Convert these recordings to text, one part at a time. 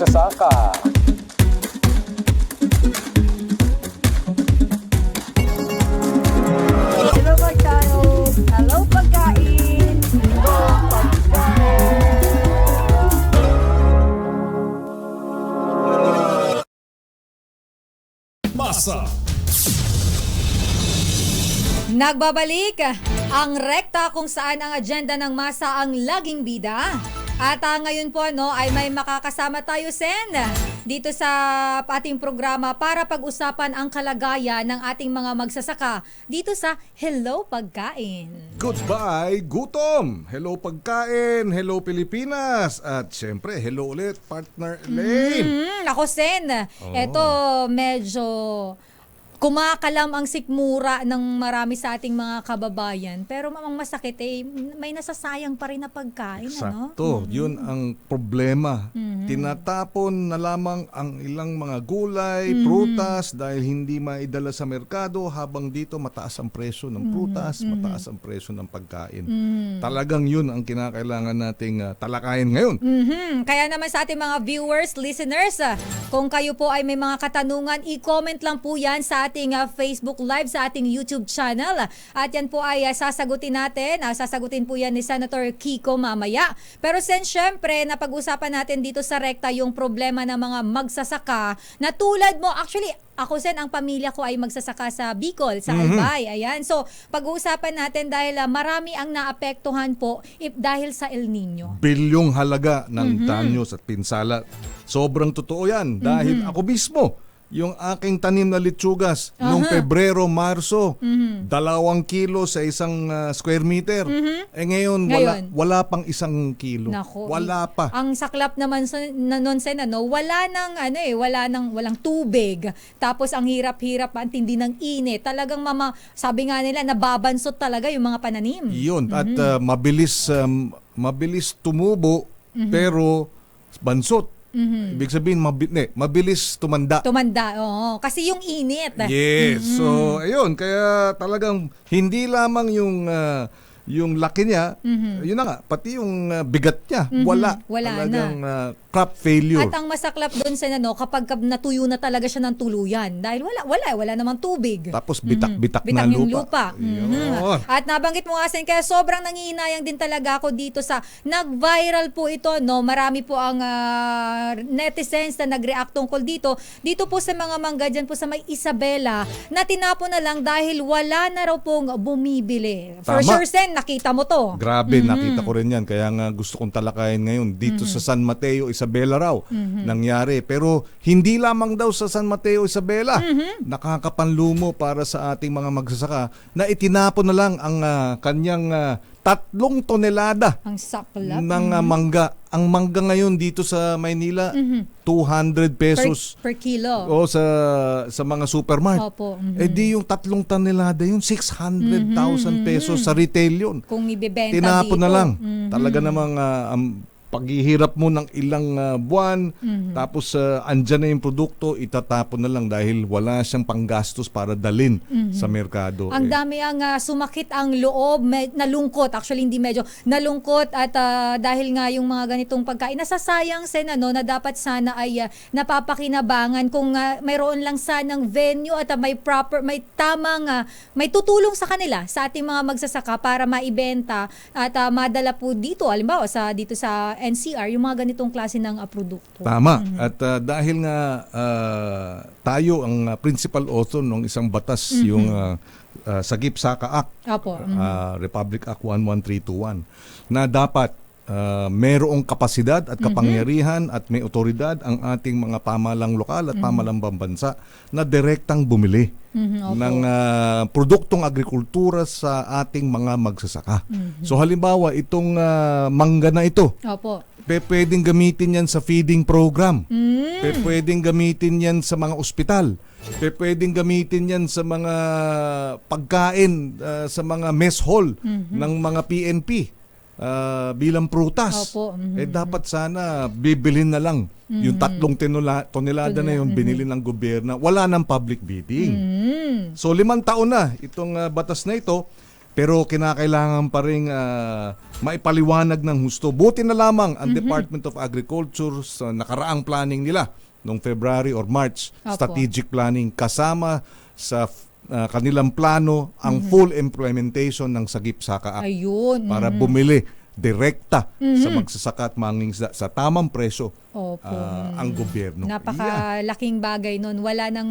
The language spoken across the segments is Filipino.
magsasaka. Hello tayo. Hello pagkain. Hello Masa. Nagbabalik ang rekta kung saan ang agenda ng masa ang laging bida. At ah, ngayon po ano, ay may makakasama tayo, Sen, dito sa ating programa para pag-usapan ang kalagayan ng ating mga magsasaka dito sa Hello Pagkain. Goodbye, gutom! Hello pagkain, hello Pilipinas! At syempre, hello ulit, partner Elaine! Hmm, ako, Sen, eto medyo kumakalam ang sikmura ng marami sa ating mga kababayan. Pero mamang masakit eh, may nasasayang pa rin na pagkain, ano? Sakto, yun ang problema. Mm-hmm. Tinatapon na lamang ang ilang mga gulay, Mm-hmm. prutas dahil hindi maidala sa merkado habang dito mataas ang presyo ng Mm-hmm. prutas, mataas ang presyo ng pagkain. Talagang yun ang kinakailangan nating ah, talakayin ngayon. Mhm. Kaya naman sa ating mga viewers, listeners, ah, kung kayo po ay may mga katanungan, i-comment lang po yan sa ating ah, Facebook Live, sa ating YouTube channel. At yan po ay ah, sasagutin natin. Ah, sasagutin po yan ni Senator Kiko mamaya. Pero sen, syempre, napag-usapan natin dito sa rekta yung problema ng mga magsasaka na tulad mo, actually, ako sen, ang pamilya ko ay magsasaka sa Bicol, sa Albay. Ayan. So, pag-uusapan natin dahil ah, marami ang naapektuhan po if, dahil sa El Nino. bilyong halaga ng danyos at pinsala. Sobrang totoo yan dahil Mhm. ako mismo, yung aking tanim na litsugas noong Pebrero, Marso, Mhm. dalawang kilo sa isang ah, square meter. Eh ngayon, wala, Ngayon? wala pang isang kilo. Nako, wala eh, pa. Ang saklap naman sa na nun sen ano, wala nang ano eh, wala nang walang tubig. Tapos ang hirap-hirap, ang tindi ng init. Talagang mama, sabi nga nila nababansot talaga yung mga pananim. Yun. At Mhm. ah, mabilis, um, mabilis tumubo, Mhm. pero bansot. Ibig sabihin, mabi- ne, mabilis tumanda. Tumanda, oo. Kasi yung init. Yes. Mm-hmm. So, ayun, kaya talagang hindi lamang yung ah, yung laki niya, yun na nga, pati yung ah, bigat niya, wala. Mm-hmm. Wala na. talagang ah, crop failure. At ang masaklap doon sa ano, kapag natuyo na talaga siya ng tuluyan. Dahil wala, wala, wala namang tubig. Tapos bitak-bitak Bitak na yung lupa. lupa. Mhm. Yun. At nabanggit mo nga Sen, kaya sobrang nangihinayang din talaga ako dito sa nag-viral po ito, no? Marami po ang ah, netizens na nag-react tungkol dito. Dito po sa mga mangga dyan po sa may Isabela na tinapon na lang dahil wala na raw pong bumibili. For Tama. sure, Sen, nakita mo to. Grabe, Mm-hmm. nakita ko rin yan. Kaya nga gusto kong talakayin ngayon. Dito sa San Mateo, Isabela raw, Mm-hmm. nangyari. Pero hindi lamang daw sa San Mateo, Isabela. Mm-hmm. Nakakapanlumo para sa ating mga magsasaka na itinapon na lang ang ah, kanyang ah, tatlong tonelada Ang saklap. ng ah, mangga. Ang mangga ngayon dito sa Maynila, 200 Mm-hmm. per, pesos. per kilo. O sa sa mga supermart. Opo. mhm. Eh di yung tatlong tonelada yun, 600,000 pesos sa retail yun. Kung ibebenta Tinapon dito. na lang. Mhm. Talaga namang ah, ang paghihirap mo ng ilang ah, buwan, Mhm. tapos uh, andyan na yung produkto, itatapon na lang dahil wala siyang panggastos para dalin sa merkado. Ang Eh, dami ang ah, sumakit ang loob, med- nalungkot, actually hindi medyo nalungkot at ah, dahil nga yung mga ganitong pagkain, nasasayang sen ano, na dapat sana ay ah, napapakinabangan kung ah, mayroon lang sanang venue at ah, may proper, may tamang, ah, may tutulong sa kanila, sa ating mga magsasaka para maibenta at ah, madala po dito, halimbawa sa, dito sa NCR, yung mga ganitong klase ng ah, produkto. Tama. Mhm. At ah, dahil nga ah, tayo ang principal author ng isang batas, Mhm. yung uh, Sagip Saka Act, Opo. mhm. ah, Republic Act 11321, na dapat ah, merong kapasidad at kapangyarihan at may otoridad ang ating mga pamalang lokal at pamalang pambansa na direktang bumili Mhm, opo. ng ah, produktong agrikultura sa ating mga magsasaka. Mhm. So halimbawa, itong ah, mangga na ito, Opo. pe pwedeng gamitin yan sa feeding program. Mm. Pe pwedeng gamitin yan sa mga ospital. Pe pwedeng gamitin yan sa mga pagkain, ah, sa mga mess hall ng mga PNP ah, bilang prutas. Opo, mhm, Eh dapat sana bibilin na lang yung tatlong tonela- tonelada na yun binili ng gobyerno. Wala nang public bidding. Mm. So limang taon na itong ah, batas na ito pero kinakailangan pa rin ah, maipaliwanag ng husto. Buti na lamang ang Department of Agriculture sa nakaraang planning nila noong February or March, Opo. strategic planning kasama sa ah, kanilang plano ang full implementation ng Sagip Saka Act Ayun. para mhm. bumili direkta sa magsasaka at mangingisda sa tamang presyo Opo. ah, ang gobyerno. Yeah. Napakalaking bagay nun. Wala nang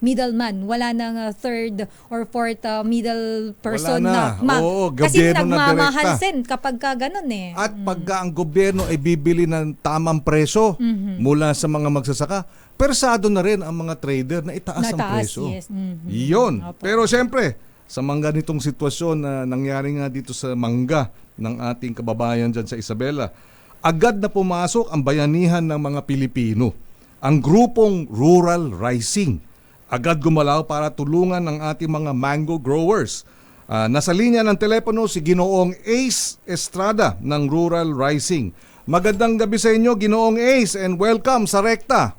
middleman, wala nang uh, third or fourth uh, middle person Wala na. ma- Oo, kasi gobyerno na nagmamahalsin kapag ka ganun eh. At pagka ang gobyerno ay bibili ng tamang presyo Mhm. mula sa mga magsasaka, persado na rin ang mga trader na itaas ang Nataas, presyo. yes. Mhm. Yun. Opo. Pero siyempre, sa mga nitong sitwasyon na nangyari nga dito sa mangga ng ating kababayan dyan sa Isabela, agad na pumasok ang bayanihan ng mga Pilipino. Ang grupong Rural Rising. Agad gumalaw para tulungan ang ating mga mango growers. Ah, nasa linya ng telepono si Ginoong Ace Estrada ng Rural Rising. Magandang gabi sa inyo, Ginoong Ace, and welcome sa Rekta.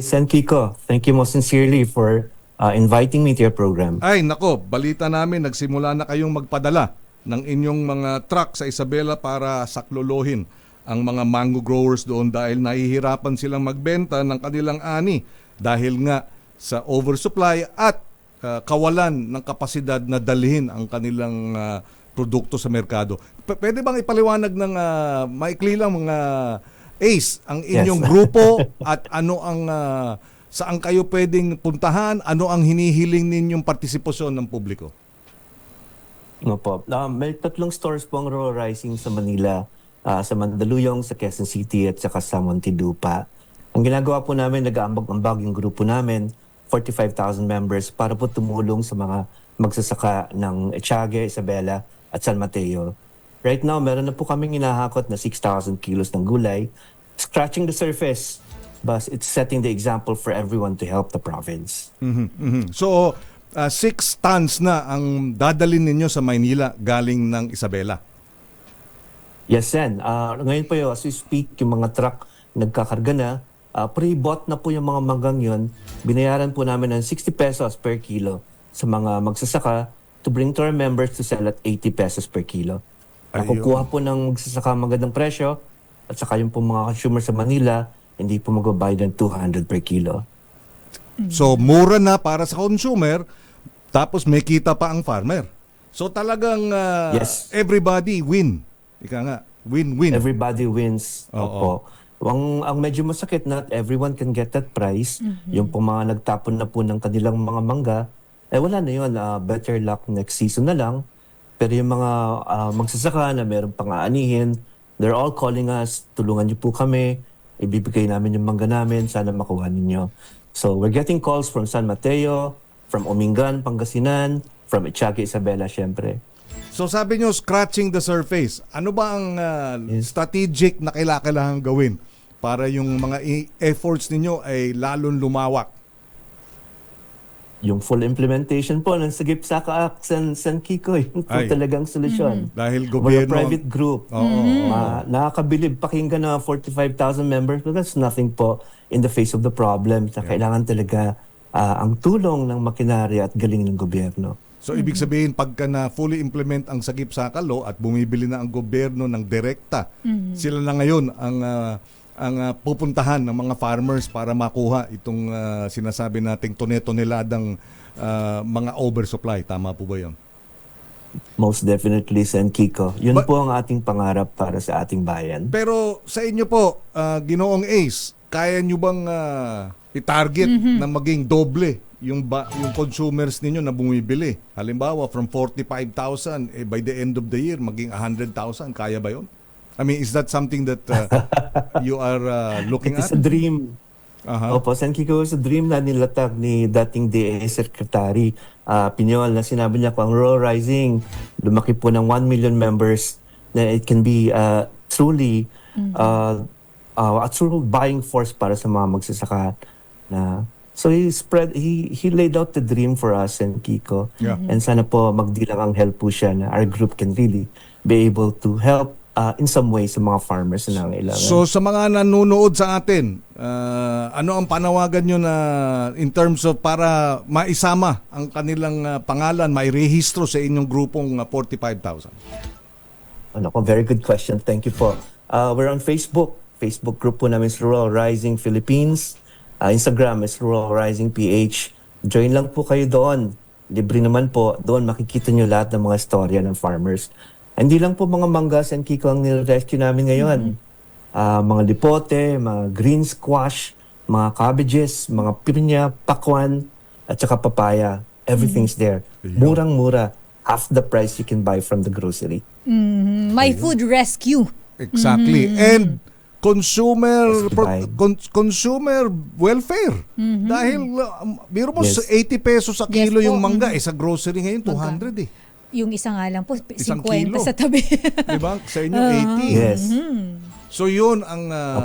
Sen Kiko, thank you most sincerely for uh, inviting me to your program. Ay, nako, balita namin, nagsimula na kayong magpadala ng inyong mga truck sa Isabela para saklolohin ang mga mango growers doon dahil nahihirapan silang magbenta ng kanilang ani dahil nga sa oversupply at uh, kawalan ng kapasidad na dalhin ang kanilang uh, produkto sa merkado. P- pwede bang ipaliwanag ng uh, maikli lang mga Ace ang inyong Yes. grupo at ano ang uh, saan kayo pwedeng puntahan, ano ang hinihiling ninyong partisipasyon ng publiko? No po. Um, may tatlong stores po ang Rural Rising sa Manila, ah, sa Mandaluyong, sa Quezon City at saka sa Montilupa. Ang ginagawa po namin, nag-aambag-ambag yung grupo namin, 45,000 members para po tumulong sa mga magsasaka ng Echage, Isabela at San Mateo. Right now, meron na po kaming inahakot na 6,000 kilos ng gulay, scratching the surface, but it's setting the example for everyone to help the province. Mhm, mhm. So, uh, six tons na ang dadalin ninyo sa Maynila galing ng Isabela. Yes, Sen. Ah, ngayon po yun, as we speak, yung mga truck nagkakarga na, ah, pre-bought na po yung mga manggang yun. Binayaran po namin ng 60 pesos per kilo sa mga magsasaka to bring to our members to sell at 80 pesos per kilo. Ayun. Nakukuha po ng magsasaka magandang presyo at saka yung po mga consumer sa Manila, hindi po magbabayad ng 200 per kilo. So, mura na para sa consumer, tapos may kita pa ang farmer. So, talagang uh, Yes. everybody win. Ika nga, win-win. Everybody wins. Oo. Opo. Ang, ang medyo masakit, not everyone can get that price. Yung po mga nagtapon na po ng kanilang mga mangga, eh wala na yun. ah, better luck next season na lang. Pero yung mga ah, magsasaka na meron pang aanihin, they're all calling us, tulungan niyo po kami, ibibigay namin yung mangga namin, sana makuha ninyo. So we're getting calls from San Mateo, from Omingan, Pangasinan, from Echage, Isabela, syempre. So, sabi nyo, scratching the surface. Ano ba ang uh, Yes. strategic na kailangan gawin para yung mga i- efforts ninyo ay lalong lumawak? Yung full implementation po ng Sagip Saka Act San, San Kiko, yun po Ay. talagang solusyon. Dahil We're a gobyerno... private group. Oo. Ma- nakakabilib pakinggan na 45,000 members, but that's nothing po in the face of the problem. Na Kailangan talaga ah, ang tulong ng makinarya at galing ng gobyerno. So ibig sabihin pagka na fully implement ang Sagip Saka Law at bumibili na ang gobyerno ng direkta, sila na ngayon ang ah, ang ah, pupuntahan ng mga farmers para makuha itong ah, sinasabi nating tone-toneladang ah, mga oversupply. Tama po ba 'yon? Most definitely, San Kiko. Yun But- po ang ating pangarap para sa ating bayan. Pero sa inyo po, ah, Ginoong Ace, kaya nyo bang ah, i-target na maging doble yung ba, yung consumers ninyo na bumibili? Halimbawa, from 45,000 eh, by the end of the year maging 100,000, kaya ba 'yon? I mean, is that something that ah, you are ah, looking It at? a dream. Aha. Opo, San Kiko is a dream na nilatag ni dating DA Secretary uh, Piñol na sinabi niya kung ang Rural Rising lumaki po ng 1 million members na it can be uh, truly uh, uh, a true buying force para sa mga magsasaka na so he spread he he laid out the dream for us and Kiko Yeah. and sana po magdilang ang help po siya na our group can really be able to help uh, in some way sa mga farmers na nangailangan. So sa mga nanonood sa atin, ah, ano ang panawagan nyo na in terms of para maisama ang kanilang ah, pangalan, mairehistro sa inyong grupong ah, 45,000? Ano ko, very good question. Thank you po. Uh, we're on Facebook. Facebook group po namin is Rural Rising Philippines. Uh, Instagram is Rural Rising PH. Join lang po kayo doon. Libre naman po. Doon makikita nyo lahat ng mga storya ng farmers. Hindi lang po mga manggas and kiko ang nire-rescue namin ngayon. Ah, mga lipote, mga green squash, mga cabbages, mga pinya, pakwan, at saka papaya. Everything's there. Murang-mura. Half the price you can buy from the grocery. Mhm. My food rescue. Exactly. And consumer Yes, pro- con- consumer welfare. Dahil uh, biro mo Yes. sa 80 pesos sa Yes kilo po. yung mangga, eh sa grocery ngayon 200 eh. Yung isa nga lang po, Isang 50 kilo. sa tabi. 'Di ba? Sa inyo 80. Yes. So yun ang ah,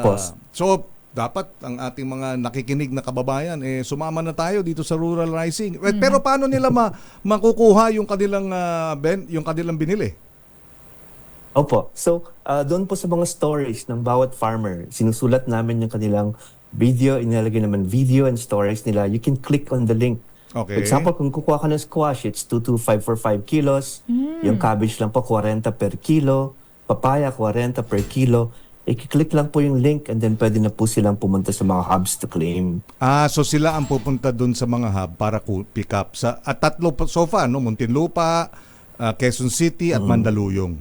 so dapat ang ating mga nakikinig na kababayan eh sumama na tayo dito sa Rural Rising. Eh, Pero paano nila ma- makukuha yung kanilang ah, ben, yung kanilang binili? Opo. So, uh, doon po sa mga stories ng bawat farmer, sinusulat namin yung kanilang video, inilagay naman video and stories nila. You can click on the link. Okay. For example, kung kukuha ka ng squash, it's 225 for 5 kilos. Yung cabbage lang po, 40 per kilo. Papaya, 40 per kilo. I-click lang po yung link and then pwede na po silang pumunta sa mga hubs to claim. Ah, so sila ang pupunta doon sa mga hub para pick up sa at tatlo pa so far, no, Muntinlupa, ah, Quezon City at Mandaluyong.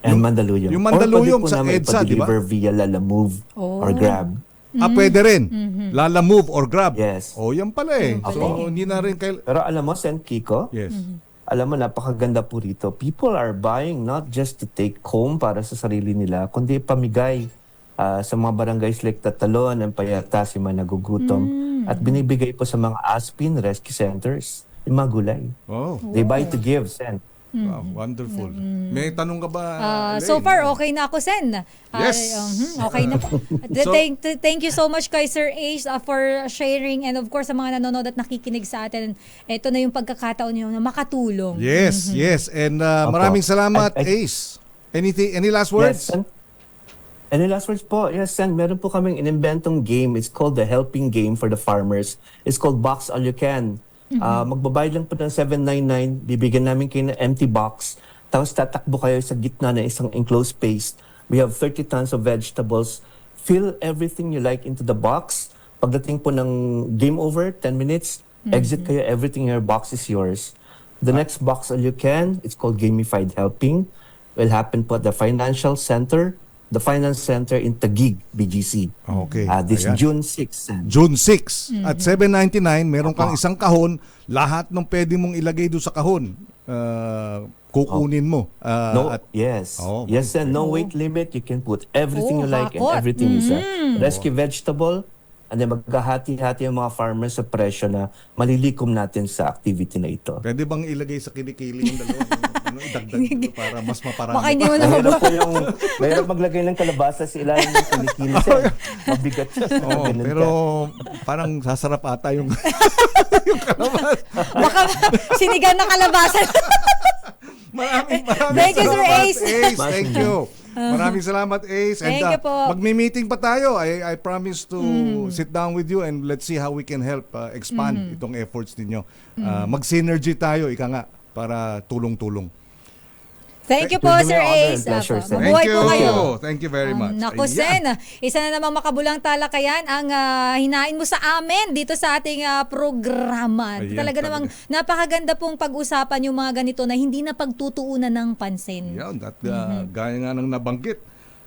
And Mandaluyong. yung Mandaluyong Or pwede po sa namin EDSA, di ba? ipa-deliver via Lalamove Oh. or Grab. Ah, pwede rin. Lala move or grab. Yes. Oh, yan pala eh. Opo. So hindi na rin kail Pero alam mo, Sen Kiko, Yes. alam mo, napakaganda po rito. People are buying not just to take home para sa sarili nila, kundi pamigay ah, sa mga barangays like Tatalon, ang Payata, si mga nagugutom. At binibigay po sa mga Aspin Rescue Centers, yung mga gulay. Oh, They buy to give, Sen. wow, wonderful. May tanong ka ba? Elaine? so far, okay na ako, Sen. Ah, Yes. mhm, okay na po. So- thank, thank you so much kay Sir Ace ah, for sharing and of course sa mga nanonood at nakikinig sa atin. Ito na yung pagkakataon niyo na makatulong. Yes, yes. And uh, maraming salamat, I- I- Ace. Anything any last words? Yes, Sen. Any last words po? Yes, Sen. Meron po kaming inimbentong game. It's called the Helping Game for the Farmers. It's called Box All You Can. Ah, magbabayad lang po ng 799. Bibigyan namin kayo ng empty box. Tapos tatakbo kayo sa gitna ng isang enclosed space. We have 30 tons of vegetables. Fill everything you like into the box. Pagdating po ng game over, 10 minutes, exit kayo. Everything in your box is yours. The next box all you can, it's called Gamified Helping, will happen po at the Financial Center, the Finance Center in Taguig, BGC. Okay. Ah, this Ayan. June 6. Sen. June 6 at 7.99 meron kang isang kahon lahat ng pwede mong ilagay doon sa kahon uh, kukunin mo Ah, No, at yes. Oh, yes, and no weight limit. You can put everything Oh, you like and hakot. everything is a rescue vegetable. And then maghahati-hati yung mga farmers sa presyo na malilikom natin sa activity na ito. pwede bang ilagay sa kilikili yung dalawa ano, idagdag para mas maparami Baka hindi mo na Mahirap po yung, mahirap maglagay ng kalabasa sa ilalim ng kilikili. Sen. Mabigat siya. Oo, Ganun pero ka. parang sasarap ata yung yung kalabas. Baka sinigang na kalabasan. Maraming maraming Thank you, Sir salamat, Ace. Ace. Thank you. Maraming salamat, Ace. Thank and, you po. Magmi-meeting pa tayo. I, I promise to Mm-hmm. sit down with you and let's see how we can help uh, expand Mm-hmm. itong efforts ninyo. Uh, mag-synergy tayo, ika nga, para tulong-tulong. Thank you po. Sir honor and Ace. pleasure, Apo, sir. Thank Mabuhay you. po kayo. Thank you very much. Nako, Ayan. Sen. Isa na namang makabulang talakayan ang ah, hinain mo sa amin dito sa ating ah, programa. Ayan, talaga talaga. namang napakaganda pong pag-usapan yung mga ganito na hindi na pagtutuunan ng pansin. Yan, at uh, Mm-hmm. gaya nga ng nabanggit,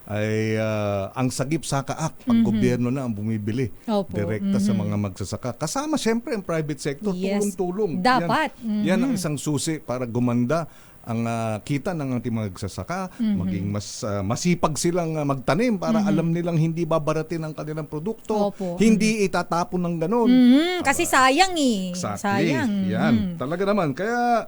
ay uh, ang sagip sa kaak pag gobyerno na ang bumibili. Opo. Mm-hmm. direkta sa mga magsasaka. Kasama siyempre ang private sector, Yes. tulong-tulong. Dapat. Yan, yan ang isang susi para gumanda ang ah, kita ng ating magsasaka, Mm-hmm. maging mas ah, masipag silang ah, magtanim para alam nilang hindi babaratin ang kanilang produkto, Opo. hindi itatapon ng ganun. Mhm, kasi sayang eh. Exactly. Sayang. Yan. Mhm. Talaga naman. Kaya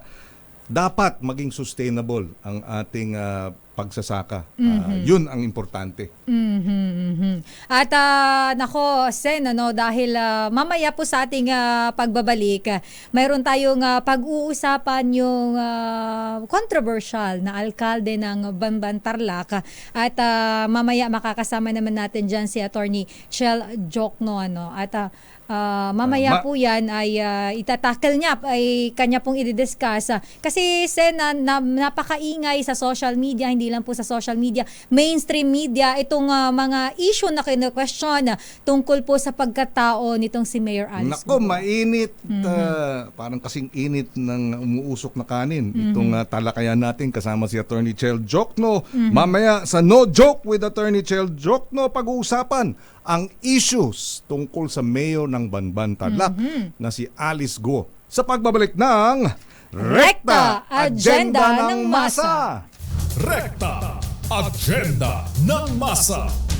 dapat maging sustainable ang ating ah, pagsasaka. Ah, yun ang importante. Mhm, mhm. At ah, nako, Sen, ano, dahil ah, mamaya po sa ating ah, pagbabalik, mayroon tayong ah, pag-uusapan yung ah, controversial na alkalde ng Bamban Tarlac. At ah, mamaya makakasama naman natin dyan si Attorney Chel Jokno. Ano, at ah, ah, mamaya Ma- po yan ay ah, itatakil niya, ay kanya pong i-discuss. Ah, Kasi Sen, na, na, napakaingay sa social media, hindi lang po sa social media, mainstream media, itong ah, mga issue na kinu-question ah, tungkol po sa pagkatao nitong si Mayor Alice. Nako, mainit. ah, parang kasing init ng umuusok na kanin. Itong ah, talakayan natin kasama si Attorney Chel Jokno. Mamaya sa No Joke with Attorney Chel Jokno, pag-uusapan ang issues tungkol sa mayor ng Banban Tarlac na si Alice Go. Sa pagbabalik ng Rekta, Agenda ng Masa. Rekta Agenda ng Masa.